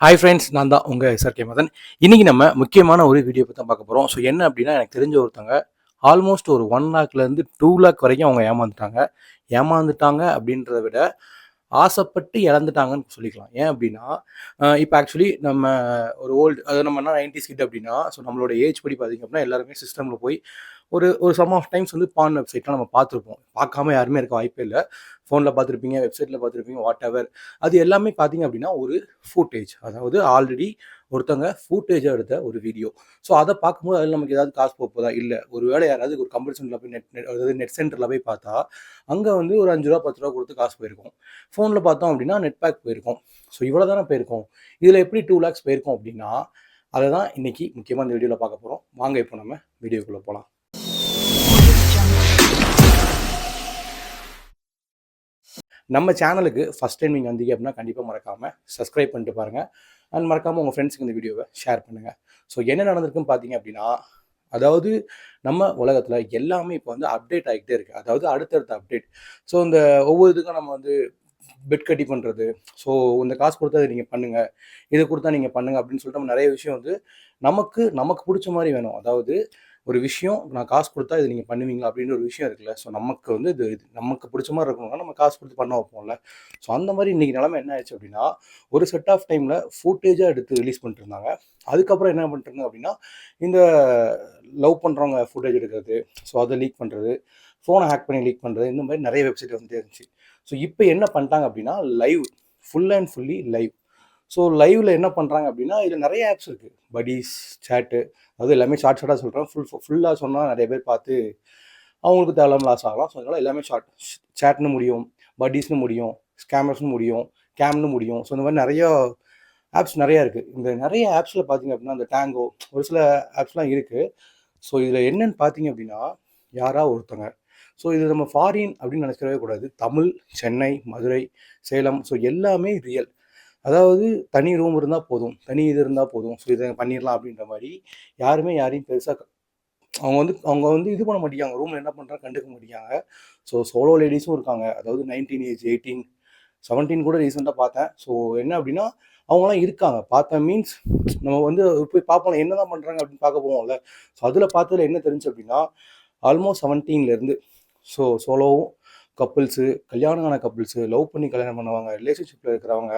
Hi friends நான் தான் உங்கள் எஸ்ஆர்கே மதன். இன்றைக்கி நம்ம முக்கியமான ஒரு வீடியோ பற்றி தான் பார்க்க போகிறோம் ஸோ என்ன அப்படின்னா எனக்கு தெரிஞ்ச ஒருத்தவங்க ஆல்மோஸ்ட் ஒரு ஒன் லேக்லேருந்து டூ லேக் வரைக்கும் அவங்க ஏமாந்துட்டாங்க. ஏமாந்துட்டாங்க அப்படின்றத விட ஆசைப்பட்டு இழந்துட்டாங்கன்னு சொல்லிக்கலாம். ஏன் அப்படின்னா இப்போ ஆக்சுவலி நம்ம ஒரு ஓல்டு அது நம்ம என்ன நைன்டிஸ் கிட்ட அப்படின்னா ஸோ நம்மளோட ஏஜ் படி பார்த்தீங்க அப்படின்னா எல்லாருமே சிஸ்டமில் போய் ஒரு ஒரு சம் ஆஃப் டைம்ஸ் வந்து பான் வெப்சைட்லாம் நம்ம பார்த்துருப்போம். பார்க்காம யாருமே இருக்க வாய்ப்பே இல்லை. ஃபோனில் பார்த்துருப்பீங்க வெப்சைட்டில் பார்த்துருப்பீங்க வாட் எவர் அது எல்லாமே பார்த்தீங்க அப்படின்னா ஒரு ஃபுட்டேஜ் அதாவது ஆல்ரெடி ஒருத்தவங்க ஃபுட்டேஜாக எடுத்த ஒரு வீடியோ ஸோ அதை பார்க்கும்போது அதில் நமக்கு ஏதாவது காசு போகுதா இல்லை. ஒரு வேளை யாராவது ஒரு கம்ப்யூட்டர் சென்டரில் போய் நெட் நெட் அதாவது நெட் சென்டரில் போய் பார்த்தா அங்கே வந்து ஒரு அஞ்சு ரூபா பத்து ரூபா கொடுத்து காசு போயிருக்கும். ஃபோனில் பார்த்தோம் அப்படின்னா நெட் பேக் போயிருக்கும். ஸோ இவ்வளோ தானே போயிருக்கும். இதில் எப்படி டூ லேக்ஸ் போயிருக்கும் அப்படின்னா அதை தான் இன்றைக்கி முக்கியமாக இந்த வீடியோவில் பார்க்க போகிறோம் வாங்க இப்போ நம்ம வீடியோக்குள்ளே போகலாம் நம்ம சேனலுக்கு ஃபஸ்ட் டைம் நீங்கள் வந்தீங்க அப்படின்னா கண்டிப்பாக மறக்காமல் சப்ஸ்கிரைப் பண்ணிட்டு பாருங்கள் அண்ட் மறக்காமல் உங்கள் ஃப்ரெண்ட்ஸுக்கு இந்த வீடியோவை ஷேர் பண்ணுங்கள் ஸோ என்ன நடந்திருக்குன்னு பார்த்தீங்க அப்படின்னா அதாவது நம்ம உலகத்தில் எல்லாமே இப்போ வந்து அப்டேட் ஆகிக்கிட்டே இருக்குது அதாவது அடுத்தடுத்த அப்டேட் ஸோ இந்த ஒவ்வொரு இதுக்கும் நம்ம வந்து பெட் கட்டி பண்ணுறது ஸோ இந்த காசு கொடுத்தா இதை நீங்கள் பண்ணுங்கள் இது கொடுத்தா நீங்கள் பண்ணுங்கள் அப்படின்னு சொல்லிட்டு நம்ம நிறைய விஷயம் வந்து நமக்கு நமக்கு பிடிச்ச மாதிரி வேணும். அதாவது ஒரு விஷயம் நான் காசு கொடுத்தா இது நீங்கள் பண்ணுவீங்களா அப்படின்னு ஒரு விஷயம் இருக்குல்ல. ஸோ நமக்கு வந்து இது இது நமக்கு பிடிச்ச மாதிரி இருக்கணும்னா நம்ம காசு கொடுத்து பண்ண வைப்போம்ல. ஸோ அந்த மாதிரி இன்றைக்கி நிலமை என்ன ஆயிடுச்சு அப்படின்னா ஒரு செட் ஆஃப் டைமில் ஃபுட்டேஜாக எடுத்து ரிலீஸ் பண்ணிட்டு இருந்தாங்க. அதுக்கப்புறம் என்ன பண்ணிட்டு அப்படின்னா இந்த லவ் பண்ணுறவங்க ஃபுட்டேஜ் எடுக்கிறது ஸோ அதை லீக் பண்ணுறது ஃபோனை ஹேக் பண்ணி லீக் பண்ணுறது இந்த மாதிரி நிறைய வெப்சைட் வந்துட்டே இருந்துச்சு. ஸோ இப்போ என்ன பண்ணிட்டாங்க அப்படின்னா live full and fully live so லைவில் என்ன பண்ணுறாங்க அப்படின்னா இதில் நிறைய ஆப்ஸ் இருக்குது படிஸ் சேட்டு அதாவது எல்லாமே ஷார்ட் ஷார்ட்டாக சொல்கிறேன் ஃபுல் ஃபுல்லாக சொன்னால் நிறைய பேர் பார்த்து அவங்களுக்கு தேவையில்லாம லாஸ் ஆகலாம். ஸோ அதனால் எல்லாமே ஷார்ட் சேட்னு முடியும் பட்டீஸ்னு முடியும் ஸ்கேமர்ஸ்னு முடியும் கேம்னு முடியும். ஸோ இந்த மாதிரி நிறைய ஆப்ஸ் நிறையா இருக்குது இந்த நிறைய ஆப்ஸில் பார்த்தீங்க அப்படின்னா அந்த டேங்கோ ஒரு சில ஆப்ஸ்லாம் இருக்குது ஸோ இதில் என்னன்னு பார்த்தீங்க அப்படின்னா யாரா ஒருத்தங்க. ஸோ இது நம்ம ஃபாரின் அப்படின்னு நினைக்கிறவே கூடாது. தமிழ் சென்னை மதுரை சேலம். ஸோ எல்லாமே ரியல் அதாவது தனி ரூம் இருந்தால் போதும். தனி இது இருந்தால் போதும். ஸோ இதை பண்ணிடலாம் அப்படின்ற மாதிரி யாருமே யாரையும் பெருசாக அவங்க வந்து அவங்க வந்து இது பண்ண மாட்டேங்காங்க ரூமில் என்ன பண்ணுறாங்க கண்டுக்க மாட்டேங்காங்க ஸோ சோலோ லேடிஸும் இருக்காங்க. அதாவது நைன்டீன் ஏஜ் எயிட்டீன் செவன்டீன் கூட ரீசெண்டாக பார்த்தேன். ஸோ என்ன அப்படின்னா அவங்களாம் இருக்காங்க. பார்த்தேன் மீன்ஸ் நம்ம வந்து போய் பார்ப்போம் என்ன தான் பண்ணுறாங்க அப்படின்னு பார்க்க போவோம்ல. ஸோ அதில் பார்த்ததுல என்ன தெரிஞ்சு அப்படின்னா ஆல்மோஸ்ட் செவன்டீன்லேருந்து ஸோ சோலோவும் கப்புள்ஸு கல்யாணம் ஆன கப்புள்ஸு லவ் பண்ணி கல்யாணம் பண்ணுவாங்க. ரிலேஷன்ஷிப்பில் இருக்கிறவங்க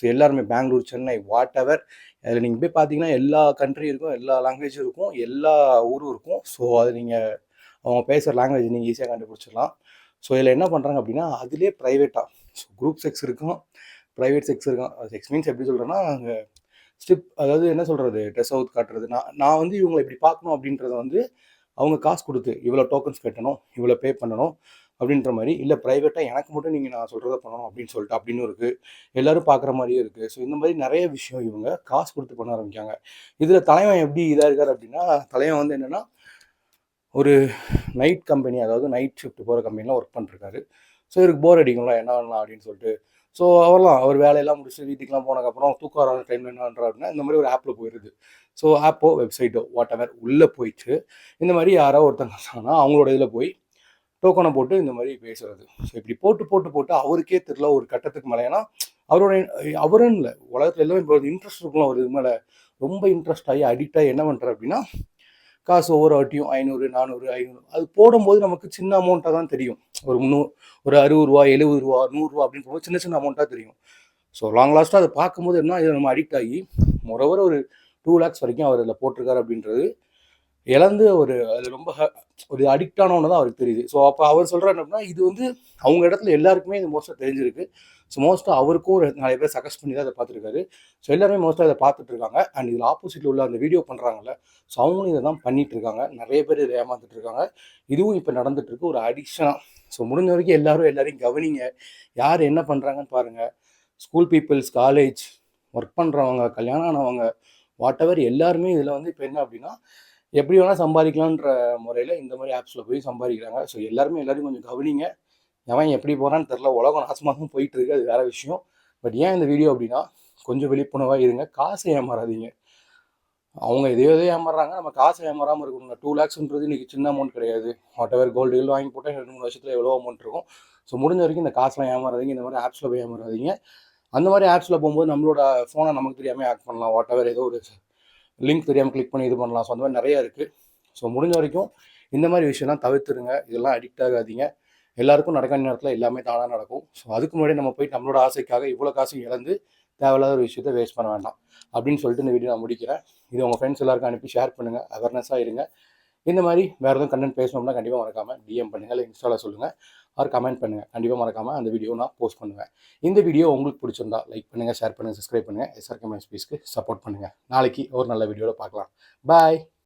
ஸோ எல்லாருமே பெங்களூர் சென்னை வாட் எவர் அதில் நீங்கள் போய் பார்த்தீங்கன்னா எல்லா கண்ட்ரி இருக்கும் எல்லா லாங்குவேஜும் இருக்கும் எல்லா ஊரும் இருக்கும். ஸோ அது நீங்கள் அவங்க பேசுகிற லாங்குவேஜ் நீங்கள் ஈஸியாக கண்டுபிடிச்சிடலாம். ஸோ இதில் என்ன பண்ணுறாங்க அப்படின்னா அதிலே ப்ரைவேட்டாக ஸோ குரூப் செக்ஸ் இருக்கும் ப்ரைவேட் செக்ஸ் இருக்கும். செக்ஸ் மீன்ஸ் எப்படி சொல்கிறேன்னா அங்கே ஸ்டிப் அதாவது என்ன சொல்கிறது ட்ரெஸ் அவுட் காட்டுறது. நான் நான் வந்து இவங்களை இப்படி பார்க்கணும் அப்படின்றத வந்து அவங்க காசு கொடுத்து இவ்வளோ டோக்கன்ஸ் கட்டணும் இவ்வளோ பே பண்ணணும். அப்படின்ற மாதிரி. இல்லை ப்ரைவேட்டாக எனக்கு மட்டும் நீங்கள் நான் சொல்கிறத பண்ணணும் அப்படின்னு சொல்லிட்டு அப்படின்னு இருக்குது எல்லோரும் பார்க்குற மாதிரியும் இருக்குது ஸோ இந்த மாதிரி நிறைய விஷயம் இவங்க காசு கொடுத்து பண்ண ஆரம்பிக்காங்க இதில் தலைவன் எப்படி இதாக இருக்கார் அப்படின்னா தலைவன் வந்து என்னென்னா ஒரு நைட் கம்பெனி அதாவது நைட் ஷிஃப்ட் போகிற கம்பெனிலாம் ஒர்க் பண்ணிருக்காரு. ஸோ இவருக்கு போர் அடிக்கும்ல என்ன பண்ணலாம் அப்படின்னு சொல்லிட்டு. ஸோ அவர்லாம் அவர் வேலையெல்லாம் முடிச்சுட்டு வீட்டுக்குலாம் போனதுக்கப்புறம் தூக்கம் வராத டைமில் என்ன பண்ணுறா அப்படின்னா இந்த மாதிரி ஒரு ஆப்பில் போயிடுது ஸோ ஆப்போ வெப்சைட்டோ வாட் எவர் உள்ளே போயிட்டு இந்த மாதிரி யாரோ ஒருத்தங்க சொன்னால் அவங்களோட இதில் போய் டோக்கனை போட்டு இந்த மாதிரி பேசுறது. ஸோ இப்படி போட்டு போட்டு போட்டு அவருக்கே தெரியல ஒரு கட்டத்துக்கு மேலே. ஏன்னா அவரோட அவரும் இல்லை. உலகத்தில் எல்லாமே இப்போ இன்ட்ரெஸ்ட் இருக்கும்ல அவர் இது மேலே. ரொம்ப இன்ட்ரெஸ்ட் ஆகி அடிக்ட் ஆகி என்ன பண்ணுறாரு அப்படின்னா காசு ஒவ்வொரு வாட்டியும் ஐநூறு நானூறு ஐநூறு. அது போடும்போது நமக்கு சின்ன அமௌண்ட்டாக தான் தெரியும். ஒரு முந்நூறு ஒரு அறுபது ரூபா எழுபது ரூபா நூறுரூவா அப்படின்னு போகும்போது சின்ன சின்ன அமௌண்ட்டாக தெரியும். ஸோ லாங் லாஸ்ட்டாக அதை பார்க்கும்போது என்ன இதை நம்ம அடிக்ட் ஆகி மொரவர ஒரு டூ லேக்ஸ் வரைக்கும் அவர் அதில் போட்டிருக்காரு அப்படின்றது இழந்து ஒரு அது ரொம்ப ஒரு அடிக்ட் ஆனவொன்னு தான் அவருக்கு தெரியுது. ஸோ அப்போ அவர் சொல்கிறாரு அப்படின்னா இது வந்து அவங்க இடத்துல எல்லாருக்குமே இது மோஸ்ட்டாக தெரிஞ்சிருக்கு. ஸோ மோஸ்ட்டாக அவருக்கும் ஒரு நிறைய பேர் சஜஸ்ட் பண்ணி தான் அதை பார்த்துருக்காரு. ஸோ எல்லாருமே மோஸ்ட்டாக இதை பார்த்துட்டு இருக்காங்க அண்ட் இதில் ஆப்போசிட்டில் உள்ள அந்த வீடியோ பண்ணுறாங்கல்ல ஸோ அவங்களும் இதை தான் பண்ணிட்டு இருக்காங்க நிறைய பேர் இதை ஏமாந்துட்டு இருக்காங்க இதுவும் இப்போ நடந்துட்டு இருக்கு ஒரு அடிக்ஷனாக ஸோ முடிஞ்ச வரைக்கும் எல்லாரும் எல்லாரையும் கவனிங்க. யார் என்ன பண்ணுறாங்கன்னு பாருங்கள் ஸ்கூல் பீப்புள்ஸ் காலேஜ் ஒர்க் பண்ணுறவங்க கல்யாணம் ஆனவங்க வாட் எவர் எல்லாருமே இதில் வந்து இப்போ என்ன அப்படின்னா எப்படி வேணால் சம்பாதிக்கலான்ற முறையில் இந்த மாதிரி ஆப்ஸில் போய் சம்பாதிக்கிறாங்க. ஸோ எல்லாருமே எல்லாரும் கொஞ்சம் கவனிங்க. எவன் எப்படி போகிறான்னு தெரில உலகம் நாசமாகவும் போயிட்டு இருக்கு. அது வேற விஷயம். பட் ஏன் இந்த வீடியோ அப்படின்னா கொஞ்சம் விழிப்புணர்வாக இருங்க. காசை ஏமாறாதீங்க. அவங்க எதையோ எதையோ ஏமாறுறாங்க. நம்ம காசை ஏமாறாமல் இருக்கணுங்க. டூ லேக்ஸ்ன்றது இன்றைக்கி சின்ன அமௌண்ட் கிடையாது. வாட் எவர் கோல்டு கில் வாங்கி போட்டால் ரெண்டு மூணு வருஷத்தில் எவ்வளோ அமௌண்ட் இருக்கும். ஸோ முடிஞ்ச வரைக்கும் இந்த காசுலாம் ஏமாறாதீங்க. இந்த மாதிரி ஆப்ஸில் போய் ஏமாறாதீங்க. அந்த மாதிரி ஆப்ஸில் போகும்போது நம்மளோட ஃபோனை நமக்கு தெரியாமல் ஆக்ட் பண்ணலாம். வாட் எவர் ஏதோ ஒரு லிங்க் தெரியாமல் கிளிக் பண்ணி இது பண்ணலாம். ஸோ அந்த மாதிரி நிறையா இருக்குது ஸோ முடிஞ்ச வரைக்கும் இந்த மாதிரி விஷயம்லாம் தவிர்த்துருங்க இதெல்லாம் அடிக்ட் ஆகாதீங்க. எல்லாருக்கும் நடக்க நேரத்தில் எல்லாமே தானாக நடக்கும். ஸோ அதுக்கு முன்னாடி நம்ம போய் நம்மளோட ஆசைக்காக இவ்வளோ காசு இழந்து தேவையில்லாத ஒரு விஷயத்தை வேஸ்ட் பண்ண வேண்டாம். அப்படின்னு சொல்லிட்டு இந்த வீடியோ நான் முடிக்கிறேன். இது உங்கள் ஃப்ரெண்ட்ஸ் எல்லாருக்கும் அனுப்பி ஷேர் பண்ணுங்கள் அவேர்னஸாக இருங்க. இந்த மாதிரி வேறு எதுவும் கண்டென்ட் பேசணும்னா கண்டிப்பாக மறக்காமல் டிஎம் பண்ணுங்கள் இல்லை இன்ஸ்டாவில் சொல்லுங்கள் ஆர் கமெண்ட் பண்ணுங்கள் கண்டிப்பாக மறக்காமல் அந்த வீடியோ நான் போஸ்ட் பண்ணுவேன். இந்த வீடியோ உங்களுக்கு பிடிச்சிருந்தா லைக் பண்ணுங்கள் ஷேர் பண்ணுங்கள் சப்ஸ்கிரைப் பண்ணுங்கள் எஸ்ஆர்கே மேஸ்பீஸ்க்கு சப்போர்ட் பண்ணுங்கள் நாளைக்கு ஒரு நல்ல வீடியோவில் பார்க்கலாம். பாய்